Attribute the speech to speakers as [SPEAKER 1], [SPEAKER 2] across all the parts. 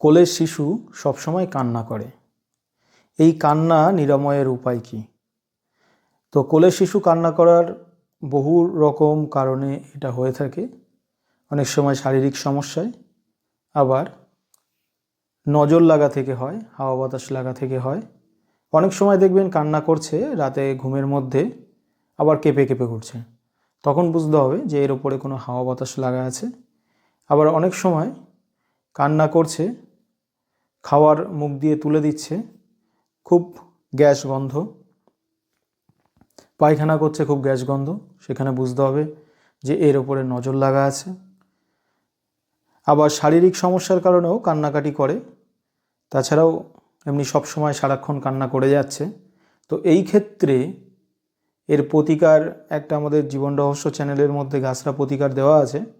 [SPEAKER 1] কোলের শিশু সবসময় কান্না করে। এই কান্না নিরাময়ের উপায় কী? তো কোলের শিশু কান্না করার বহু রকম কারণে এটা হয়ে থাকে। অনেক সময় শারীরিক সমস্যায়, আবার নজর লাগা থেকে হয়, হাওয়া বাতাস লাগা থেকে হয়। অনেক সময় দেখবেন কান্না করছে, রাতে ঘুমের মধ্যে আবার কেঁপে কেঁপে করছে তখন বুঝতে হবে যে এর ওপরে কোনো হাওয়া বাতাস লাগা আছে। আবার অনেক সময় কান্না করছে খাওয়ার মুখ দিয়ে তুলে দিচ্ছে। খুব গ্যাস গন্ধ। পায়খানা করছে খুব গ্যাস গন্ধ। সেখানে বুঝতে হবে যে এর ওপরে নজর লাগা আছে। আবার শারীরিক সমস্যার কারণেও কান্নাকাটি করে। তাছাড়াও এমনি সব সময় সারাক্ষণ কান্না করে যাচ্ছে। তো এই ক্ষেত্রে এর প্রতিকার একটা আমাদের জীবন রহস্য চ্যানেলের মধ্যে গাছরা প্রতিকার দেওয়া আছে।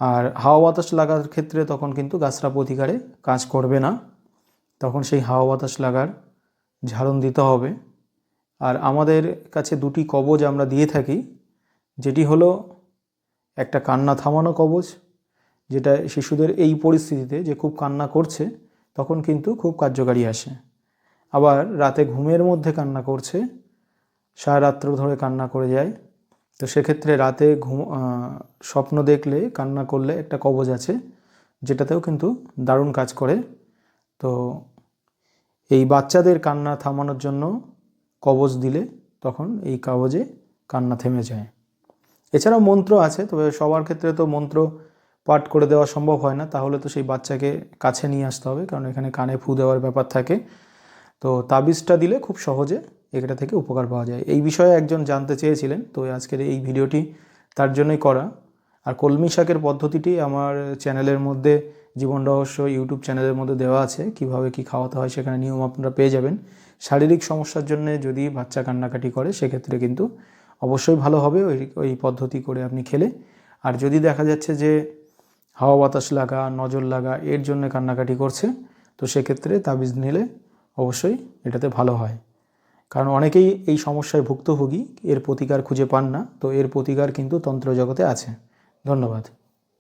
[SPEAKER 1] আর হাওয়া বাতাস লাগার ক্ষেত্রে তখন কিন্তু গাছরা প্রতিকারে কাজ করবে না। তখন সেই হাওয়া বাতাস লাগার ঝাড়ন দিতে হবে। আর আমাদের কাছে দুটি কবজ আমরা দিয়ে থাকি। যেটি হলো একটা কান্না থামানো কবজ, যেটা শিশুদের এই পরিস্থিতিতে যে খুব কান্না করছে, তখন কিন্তু খুব কার্যকারী আসে। আবার রাতে ঘুমের মধ্যে কান্না করছে, সারা রাত্র ধরে কান্না করে যায়। তো সেক্ষেত্রে রাতে ঘুম স্বপ্ন দেখলে, কান্না করলে একটা কবজ আছে, যেটাতেও কিন্তু দারুণ কাজ করে। তো এই বাচ্চাদের কান্না থামানোর জন্য কবজ দিলে তখন এই কাগজে কান্না থেমে যায়। এছাড়াও মন্ত্র আছে, তবে সবার ক্ষেত্রে তো মন্ত্র পাঠ করে দেওয়া সম্ভব হয় না, তাহলে তো সেই বাচ্চাকে কাছে নিয়ে আসতে হবে, কারণ এখানে কানে ফু দেওয়ার ব্যাপার থাকে। তো তাবিজটা দিলে খুব সহজে এটা থেকে উপকার পাওয়া যায়। এই বিষয়ে একজন জানতে চেয়েছিলেন, তো আজকের এই ভিডিওটি তার জন্যই করা। আর কলমি শাকের পদ্ধতিটি আমার চ্যানেলের মধ্যে, জীবন রহস্য ইউটিউব চ্যানেলের মধ্যে দেওয়া আছে, কীভাবে কি খাওয়াতে হয় সেখানে নিয়ম আপনারা পেয়ে যাবেন। শারীরিক সমস্যার জন্য যদি বাচ্চা কান্নাকাটি করে, সেক্ষেত্রে কিন্তু অবশ্যই ভালো হবে ওই ওই পদ্ধতি করে আপনি খেলে। আর যদি দেখা যাচ্ছে যে হাওয়া বাতাস লাগা, নজর লাগা, এর জন্য কান্নাকাটি করছে, তো সেক্ষেত্রে তাবিজ নিলে অবশ্যই এটাতে ভালো হয়। কারণ অনেকেই এই সমস্যায় ভুক্তভোগী, এর প্রতিকার খুঁজে পান না, তো এর প্রতিকার কিন্তু তন্ত্র জগতে আছে। ধন্যবাদ।